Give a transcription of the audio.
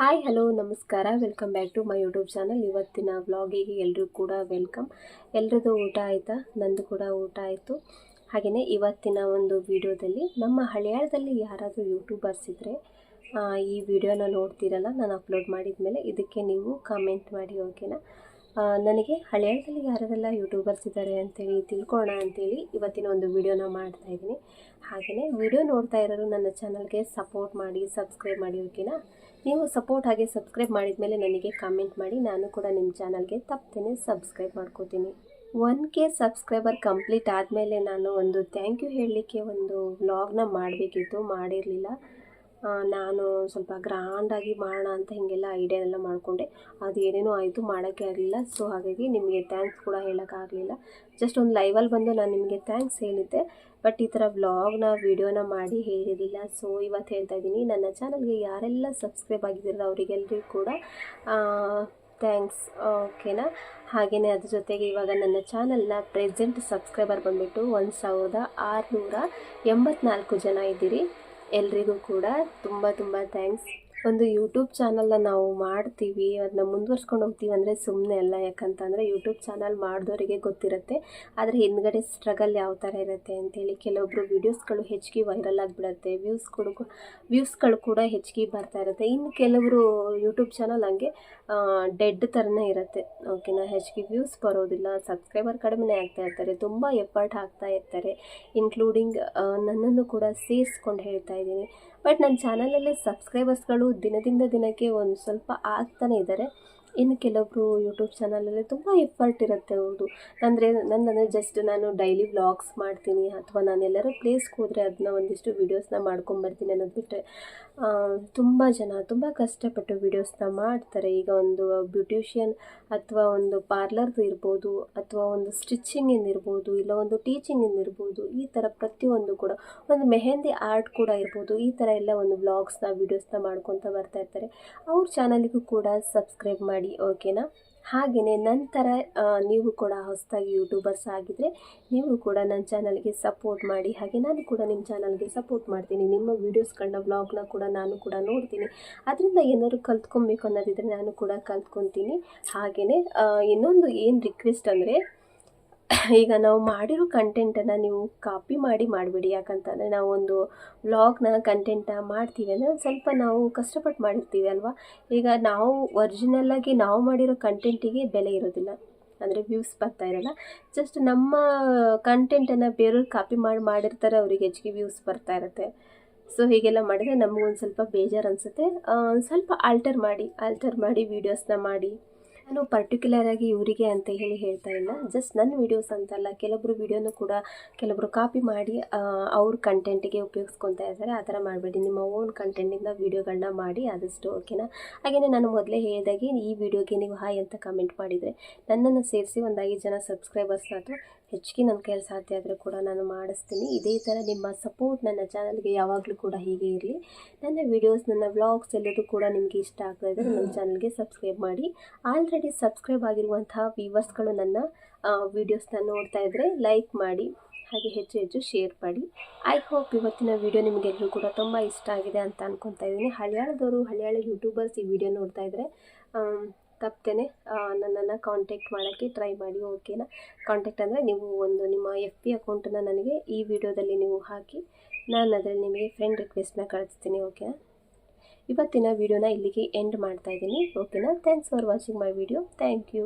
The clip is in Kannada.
ಹಾಯ್ ಹಲೋ ನಮಸ್ಕಾರ. Welcome back to my YouTube channel ಇವತ್ತಿನ ವ್ಲಾಗಿಗೆ ಎಲ್ಲರೂ ಕೂಡ ವೆಲ್ಕಮ್ ಎಲ್ಲರದ್ದು ಊಟ ಆಯಿತಾ? ನಂದು ಕೂಡ ಊಟ ಆಯಿತು. ಹಾಗೆಯೇ ಇವತ್ತಿನ ಒಂದು ವಿಡಿಯೋದಲ್ಲಿ ನಮ್ಮ ಹಳೆಯಾಳದಲ್ಲಿ ಯಾರಾದರೂ ಯೂಟ್ಯೂಬರ್ಸ್ ಇದ್ದರೆ ಈ ವಿಡಿಯೋನ ನೋಡ್ತೀರಲ್ಲ, ನಾನು ಅಪ್ಲೋಡ್ ಮಾಡಿದ ಮೇಲೆ ಇದಕ್ಕೆ ನೀವು ಕಾಮೆಂಟ್ ಮಾಡಿ ಓಕೆನಾ ನನಗೆ ಹಳೆಯಾಳದಲ್ಲಿ ಯಾರೆಲ್ಲ ಯೂಟ್ಯೂಬರ್ಸ್ ಇದ್ದಾರೆ ಅಂತೇಳಿ ತಿಳ್ಕೊಳ್ಳೋಣ ಅಂತೇಳಿ ಇವತ್ತಿನ ಒಂದು ವಿಡಿಯೋನ ಮಾಡ್ತಾ ಇದ್ದೀನಿ. ಹಾಗೆಯೇ ವಿಡಿಯೋ ನೋಡ್ತಾ ಇರೋರು ನನ್ನ ಚಾನಲ್ಗೆ ಸಪೋರ್ಟ್ ಮಾಡಿ, ಸಬ್ಸ್ಕ್ರೈಬ್ ಮಾಡಿ ನೀವು ಸಪೋರ್ಟ್ ಹಾಗೆ ಸಬ್ಸ್ಕ್ರೈಬ್ ಮಾಡಿದ ಮೇಲೆ ನನಗೆ ಕಾಮೆಂಟ್ ಮಾಡಿ, ನಾನು ಕೂಡ ನಿಮ್ಮ ಚಾನಲ್ಗೆ ತಪ್ಪದೇ ಸಬ್ಸ್ಕ್ರೈಬ್ ಮಾಡ್ಕೋತೀನಿ. ಒನ್ ಕೆ ಸಬ್ಸ್ಕ್ರೈಬರ್ ಕಂಪ್ಲೀಟ್ ಆದಮೇಲೆ ನಾನು ಒಂದು ಥ್ಯಾಂಕ್ ಯು ಹೇಳಲಿಕ್ಕೆ ಒಂದು ವ್ಲಾಗ್ನ ಮಾಡಬೇಕಿತ್ತು, ಮಾಡಿರಲಿಲ್ಲ. ನಾನು ಸ್ವಲ್ಪ ಗ್ರ್ಯಾಂಡಾಗಿ ಮಾಡೋಣ ಅಂತ ಹೀಗೆಲ್ಲ ಐಡಿಯಾ ಎಲ್ಲ ಮಾಡಿಕೊಂಡೆ. ಅದು ಏನೇನೋ ಆಯಿತು ಮಾಡೋಕ್ಕೆ ಆಗಲಿಲ್ಲ. ಸೊ ಹಾಗಾಗಿ ನಿಮಗೆ ಥ್ಯಾಂಕ್ಸ್ ಕೂಡ ಹೇಳೋಕ್ಕಾಗಲಿಲ್ಲ ಜಸ್ಟ್ ಒಂದು ಲೈವಲ್ಲಿ ಬಂದು ನಾನು ನಿಮಗೆ ಥ್ಯಾಂಕ್ಸ್ ಹೇಳಿದ್ದೆ. ಬಟ್ ಈ ಥರ ವ್ಲಾಗ್ನ ವೀಡಿಯೋನ ಮಾಡಿ ಹೇಳಿರಲಿಲ್ಲ. ಸೊ ಇವತ್ತು ಹೇಳ್ತಾ ಇದ್ದೀನಿ. ನನ್ನ ಚಾನಲ್ಗೆ ಯಾರೆಲ್ಲ ಸಬ್ಸ್ಕ್ರೈಬ್ ಆಗಿದ್ದೀರೋ ಅವರಿಗೆಲ್ಲರಿಗೂ ಕೂಡ ಥ್ಯಾಂಕ್ಸ್ ಓಕೆನಾ ಹಾಗೆಯೇ ಅದ್ರ ಜೊತೆಗೆ ಇವಾಗ ನನ್ನ ಚಾನಲ್ನ ಪ್ರೆಸೆಂಟ್ ಸಬ್ಸ್ಕ್ರೈಬರ್ ಬಂದುಬಿಟ್ಟು ಒಂದು ಸಾವಿರದ ಆರುನೂರ ಎಂಬತ್ನಾಲ್ಕು ಜನ ಇದ್ದೀರಿ. ಎಲ್ರಿಗೂ ಕೂಡ ತುಂಬ ತುಂಬ ಥ್ಯಾಂಕ್ಸ್ ಒಂದು ಯೂಟ್ಯೂಬ್ ಚಾನಲ್ನ ನಾವು ಮಾಡ್ತೀವಿ ಅದನ್ನ ಮುಂದುವರ್ಸ್ಕೊಂಡು ಹೋಗ್ತೀವಿ ಅಂದರೆ ಸುಮ್ಮನೆ ಅಲ್ಲ. ಯಾಕಂತಂದರೆ ಯೂಟ್ಯೂಬ್ ಚಾನಲ್ ಮಾಡಿದವರಿಗೆ ಗೊತ್ತಿರುತ್ತೆ. ಆದರೆ ಹಿಂದ್ಗಡೆ ಸ್ಟ್ರಗಲ್ ಯಾವ ಥರ ಇರುತ್ತೆ ಅಂತೇಳಿ ಕೆಲವೊಬ್ಬರು ವೀಡಿಯೋಸ್ಗಳು ಹೆಚ್ಚಿಗೆ ವೈರಲ್ ಆಗಿಬಿಡುತ್ತೆ. ವ್ಯೂಸ್ಗಳು ವ್ಯೂಸ್ಗಳು ಕೂಡ ಹೆಚ್ಚಿಗೆ ಬರ್ತಾ ಇರುತ್ತೆ. ಇನ್ನು ಕೆಲವರು ಯೂಟ್ಯೂಬ್ ಚಾನಲ್ ಹಂಗೆ ಡೆಡ್ ಥರನೇ ಇರುತ್ತೆ. ಓಕೆನಾ ಹೆಚ್ಚಿಗೆ ವ್ಯೂಸ್ ಬರೋದಿಲ್ಲ. ಸಬ್ಸ್ಕ್ರೈಬರ್ ಕಡಿಮೆ ಆಗ್ತಾ ಇರ್ತಾರೆ. ತುಂಬ ಎಫರ್ಟ್ ಹಾಕ್ತಾ ಇರ್ತಾರೆ. ಇನ್ಕ್ಲೂಡಿಂಗ್ ನನ್ನನ್ನು ಕೂಡ ಸೇರಿಸ್ಕೊಂಡು ಹೇಳ್ತಾ ಇದ್ದೀನಿ. ಬಟ್ ನನ್ನ ಚಾನಲಲ್ಲಿ ಸಬ್ಸ್ಕ್ರೈಬರ್ಸ್ಗಳು ದಿನದಿಂದ ದಿನಕ್ಕೆ ಒಂದು ಸ್ವಲ್ಪ ಆಗ್ತಾನೆ ಇದ್ದಾರೆ. ಇನ್ನು ಕೆಲವೊಬ್ಬರು ಯೂಟ್ಯೂಬ್ ಚಾನಲಲ್ಲಿ ತುಂಬ ಎಫರ್ಟ್ ಇರುತ್ತೆ ಅವ್ರದ್ದು ಅಂದರೆ ನನ್ನಂದರೆ ಜಸ್ಟ್ ನಾನು ಡೈಲಿ ವ್ಲಾಗ್ಸ್ ಮಾಡ್ತೀನಿ ಅಥವಾ ನಾನು ಎಲ್ಲರೂ ಪ್ಲೇಸ್ಗೆ ಹೋದರೆ ಅದನ್ನ ಒಂದಿಷ್ಟು ವೀಡಿಯೋಸ್ನ ಮಾಡ್ಕೊಂಬರ್ತೀನಿ ಅನ್ನೋದು ಬಿಟ್ಟರೆ ತುಂಬ ಜನ ತುಂಬ ಕಷ್ಟಪಟ್ಟು ವೀಡಿಯೋಸ್ನ ಮಾಡ್ತಾರೆ. ಈಗ ಒಂದು ಬ್ಯೂಟಿಷಿಯನ್ ಅಥವಾ ಒಂದು ಪಾರ್ಲರ್ದು ಇರ್ಬೋದು ಅಥವಾ ಒಂದು ಸ್ಟಿಚಿಂಗ್ ಇರ್ಬೋದು ಇಲ್ಲ ಒಂದು ಟೀಚಿಂಗಿಂದ ಇರ್ಬೋದು, ಈ ಥರ ಪ್ರತಿಯೊಂದು ಕೂಡ ಒಂದು ಮೆಹೆಂದಿ ಆರ್ಟ್ ಕೂಡ ಇರ್ಬೋದು, ಈ ಥರ ಎಲ್ಲ ಒಂದು ವ್ಲಾಗ್ಸ್ನ ವೀಡಿಯೋಸ್ನ ಮಾಡ್ಕೊತ ಬರ್ತಾ ಇರ್ತಾರೆ. ಅವ್ರ ಚಾನಲಿಗೂ ಕೂಡ ಸಬ್ಸ್ಕ್ರೈಬ್ ಮಾಡಿ. ಓಕೆನಾ? ಹಾಗೆಯೇ ನಂತರ ನೀವು ಕೂಡ ಹೊಸದಾಗಿ ಯೂಟ್ಯೂಬರ್ಸ್ ಆಗಿದ್ದರೆ ನೀವು ಕೂಡ ನನ್ನ ಚಾನಲ್ಗೆ ಸಪೋರ್ಟ್ ಮಾಡಿ. ಹಾಗೆ ನಾನು ಕೂಡ ನಿಮ್ಮ ಚಾನಲ್ಗೆ ಸಪೋರ್ಟ್ ಮಾಡ್ತೀನಿ. ನಿಮ್ಮ ವೀಡಿಯೋಸ್ಗಳನ್ನ ವ್ಲಾಗ್ನ ಕೂಡ ನಾನು ಕೂಡ ನೋಡ್ತೀನಿ. ಅದರಿಂದ ಏನಾದ್ರು ಕಲ್ತ್ಕೊಬೇಕು ಅನ್ನೋದಿದ್ರೆ ನಾನು ಕೂಡ ಕಲ್ತ್ಕೊತೀನಿ. ಹಾಗೆಯೇ ಇನ್ನೊಂದು ಏನು ರಿಕ್ವೆಸ್ಟ್ ಅಂದರೆ ಈಗ ನಾವು ಮಾಡಿರೋ ಕಂಟೆಂಟನ್ನು ನೀವು ಕಾಪಿ ಮಾಡಿ ಮಾಡಿಬಿಡಿ. ಯಾಕಂತಂದರೆ ನಾವು ಒಂದು ವ್ಲಾಗ್ನ ಕಂಟೆಂಟ ಮಾಡ್ತೀವಿ ಅಂದರೆ ಸ್ವಲ್ಪ ನಾವು ಕಷ್ಟಪಟ್ಟು ಮಾಡಿರ್ತೀವಿ ಅಲ್ವಾ? ಈಗ ನಾವು ಒರಿಜಿನಲ್ಲಾಗಿ ನಾವು ಮಾಡಿರೋ ಕಂಟೆಂಟಿಗೆ ಬೆಲೆ ಇರೋದಿಲ್ಲ. ಅಂದರೆ ವ್ಯೂಸ್ ಬರ್ತಾ ಇರಲ್ಲ. ಜಸ್ಟ್ ನಮ್ಮ ಕಂಟೆಂಟನ್ನು ಬೇರೆಯವ್ರು ಕಾಪಿ ಮಾಡಿ ಮಾಡಿರ್ತಾರೆ, ಅವರಿಗೆ ಹೆಚ್ಚಿಗೆ ವ್ಯೂಸ್ ಬರ್ತಾ ಇರುತ್ತೆ. ಸೊ ಹೀಗೆಲ್ಲ ಮಾಡಿದರೆ ನಮಗೊಂದು ಸ್ವಲ್ಪ ಬೇಜಾರು ಅನಿಸುತ್ತೆ. ಸ್ವಲ್ಪ ಆಲ್ಟರ್ ಮಾಡಿ ಆಲ್ಟರ್ ಮಾಡಿ ವೀಡಿಯೋಸ್ನ ಮಾಡಿ. ನಾನು ಪರ್ಟಿಕ್ಯುಲರ್ ಆಗಿ ಇವರಿಗೆ ಅಂತ ಹೇಳಿ ಹೇಳ್ತಾ ಇಲ್ಲ. ಜಸ್ಟ್ ನನ್ನ ವೀಡಿಯೋಸ್ ಅಂತಲ್ಲ ಕೆಲವೊಬ್ರು ವೀಡಿಯೋನು ಕೂಡ ಕೆಲವೊಬ್ರು ಕಾಪಿ ಮಾಡಿ ಅವ್ರ ಕಂಟೆಂಟಿಗೆ ಉಪಯೋಗಿಸ್ಕೊತಾ ಇದ್ದಾರೆ. ಆ ಥರ ಮಾಡಬೇಡಿ. ನಿಮ್ಮ ಓನ್ ಕಂಟೆಂಟಿಂದ ವೀಡಿಯೋಗಳನ್ನ ಮಾಡಿ, ಆದಷ್ಟು ಓಕೆನಾ ಹಾಗೆಯೇ ನಾನು ಮೊದಲೇ ಹೇಳಿದಾಗೆ ಈ ವಿಡಿಯೋಗೆ ನೀವು ಹಾಯ್ ಅಂತ ಕಮೆಂಟ್ ಮಾಡಿದರೆ ನನ್ನನ್ನು ಸೇರಿಸಿ ಒಂದು ಐದು ಜನ ಸಬ್ಸ್ಕ್ರೈಬರ್ಸ್ ಅಥವಾ ಹೆಚ್ಚಿಗೆ ನನ್ನ ಕೈಯಲ್ಲಿ ಸಾಧ್ಯ ಆದರೆ ಕೂಡ ನಾನು ಮಾಡಿಸ್ತೀನಿ. ಇದೇ ಥರ ನಿಮ್ಮ ಸಪೋರ್ಟ್ ನನ್ನ ಚಾನಲ್ಗೆ ಯಾವಾಗಲೂ ಕೂಡ ಹೀಗೆ ಇರಲಿ. ನನ್ನ ವೀಡಿಯೋಸ್ ನನ್ನ ವ್ಲಾಗ್ಸ್ ಎಲ್ಲದೂ ಕೂಡ ನಿಮಗೆ ಇಷ್ಟ ಆಗ್ತಾ ಇದ್ದರೆ ನನ್ನ ಚಾನಲ್ಗೆ ಸಬ್ಸ್ಕ್ರೈಬ್ ಮಾಡಿ. ಆಲ್ರೆಡಿ ಸಬ್ಸ್ಕ್ರೈಬ್ ಆಗಿರುವಂತಹ ವ್ಯೂವರ್ಸ್ಗಳು ನನ್ನ ವೀಡಿಯೋಸ್ನ ನೋಡ್ತಾ ಇದ್ದರೆ ಲೈಕ್ ಮಾಡಿ, ಹಾಗೆ ಹೆಚ್ಚು ಹೆಚ್ಚು ಶೇರ್ ಮಾಡಿ. ಐ ಹೋಪ್ ಇವತ್ತಿನ ವಿಡಿಯೋ ನಿಮಗೆಲ್ಲರೂ ಕೂಡ ತುಂಬ ಇಷ್ಟ ಆಗಿದೆ ಅಂತ ಅಂದ್ಕೊತಾ ಇದ್ದೀನಿ. ಹಳ್ಯಾಳದವರು, ಹಳ್ಯಾಳ ಯೂಟ್ಯೂಬರ್ಸ್ ಈ ವಿಡಿಯೋ ನೋಡ್ತಾ ಇದ್ದರೆ ತಪ್ಪದೇನೆ ನನ್ನನ್ನು ಕಾಂಟ್ಯಾಕ್ಟ್ ಮಾಡೋಕ್ಕೆ ಟ್ರೈ ಮಾಡಿ ಓಕೆನಾ ಕಾಂಟ್ಯಾಕ್ಟ್ ಅಂದರೆ ನೀವು ಒಂದು ನಿಮ್ಮ ಎಫ್ ಪಿ ಅಕೌಂಟನ್ನು ನನಗೆ ಈ ವಿಡಿಯೋದಲ್ಲಿ ನೀವು ಹಾಕಿ, ನಾನು ಅದರಲ್ಲಿ ನಿಮಗೆ ಫ್ರೆಂಡ್ ರಿಕ್ವೆಸ್ಟ್ನ ಕಳಿಸ್ತೀನಿ ಓಕೆನಾ ಇವತ್ತಿನ ವಿಡಿಯೋನ ಇಲ್ಲಿಗೆ ಎಂಡ್ ಮಾಡ್ತಾ ಇದ್ದೀನಿ ಓಕೆನಾ thanks for watching my video thank you